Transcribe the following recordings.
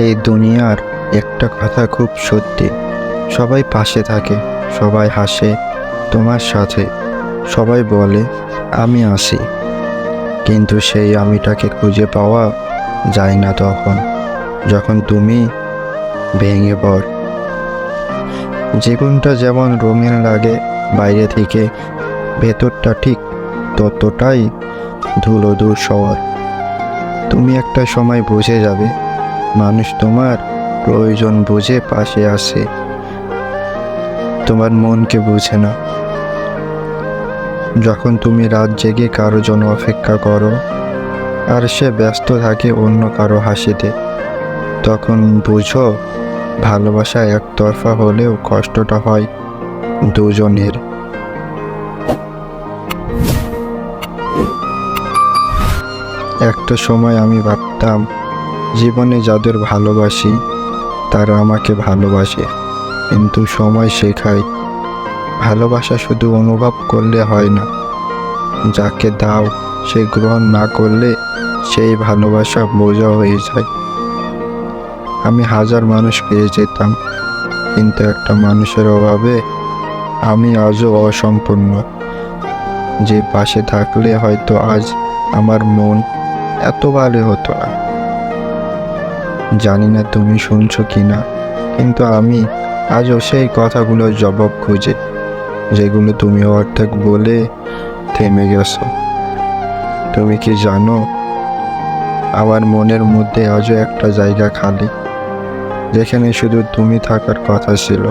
এই দুনিয়ার একটা কথা খুব সত্যি। সবাই পাশে থাকে, সবাই হাসে, তোমার সাথে। সবাই বলে, আমি আসি। কিন্তু সেই আমিটাকে খুঁজে পাওয়া যায় না তখন, যখন তুমি ভেঙে পড়। জীবনটা যেমন রঙিন লাগে বাইরে থেকে, ভেতরটা ঠিক ততটাই ধুলো দূর শহর তুমি একটা সময় বুঝে যাবে মানুষ তোমার প্রয়োজন বুঝে পাশে আসে। তোমার মনকে বুঝে না। যখন তুমি রাত জেগে কারও জন্য অপেক্ষা করো, আর সে ব্যস্ত থাকে অন্য কারও হাসিতে, তখন বুঝো ভালোবাসা একতরফা হলেও কষ্টটা হয় দুজনের। একটা সময় আমি ভাবতাম জীবনে যাদের ভালোবাসি, তারা আমাকে ভালোবাসে। কিন্তু সময় শেখায়। ভালোবাসা শুধু অনুভব করলে হয় না। যাকে দাও, সে গ্রহণ না করলে সেই ভালোবাসা বোঝা হয়ে যায়। আমি হাজার মানুষ পেয়ে যেতাম, কিন্তু একটা মানুষের অভাবে আমি আজও অসম্পূর্ণ। যে পাশে থাকলে হয়তো আজ আমার মন এত ভালো হতো না। জানি না তুমি শুনছো কি না কিন্তু আমি আজও সেই কথাগুলোর জবাব খুঁজে, যেগুলো তুমি অর্ধেক বলে থেমে গেছো। তুমি কি জানো, আমার মনের মধ্যে আজও একটা জায়গা খালি, যেখানে শুধু তুমি থাকার কথা ছিল।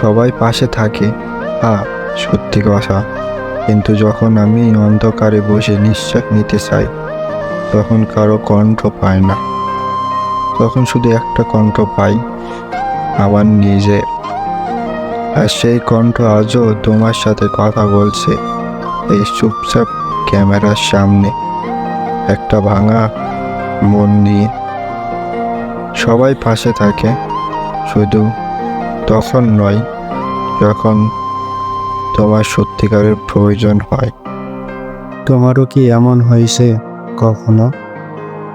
সবাই পাশে থাকে হ্যাঁ সত্যি কথা, কিন্তু যখন আমি অন্ধকারে বসে নিঃশ্বাস নিতে চাই তখন কারও কণ্ঠ পায় না। তখন শুধু একটা কণ্ঠ পাই, আমার নিজে। আর সেই কণ্ঠ আজও তোমার সাথে কথা বলছে এই চুপচাপ ক্যামেরার সামনে। একটা ভাঙা মন নিয়ে। সবাই পাশে থাকে, শুধু তখন নয়, যখন তোমার সত্যিকারের প্রয়োজন হয়। তোমারও কি এমন হয়েছে? কখনো?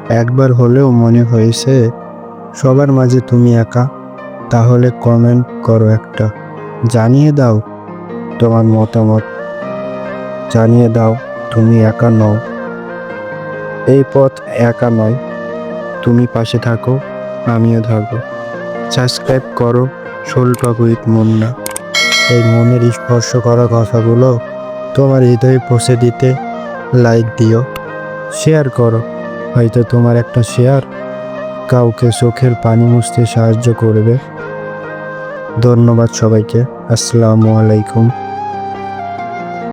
একবার হলেও মনে হয়েছে, সবার মাঝে তুমি একা। তাহলে কমেন্ট করো একটা। জানিয়ে দাও তোমার মতামত। জানিয়ে দাও তুমি একা নও। এই পথ একা নয়। তুমি পাশে থাকো, আমিও থাকব। সাবস্ক্রাইব করো সোল টক উইথ মুন্না। এই মনের স্পর্শ করা কথাগুলো তোমার হৃদয়ে পৌঁছে দিতে লাইক দিও। শেয়ার করো। হয়তো তোমার একটা শেয়ার কাউকে চোখের পানি মুছতে সাহায্য করবে। ধন্যবাদ সবাইকে। আসসালামু আলাইকুম।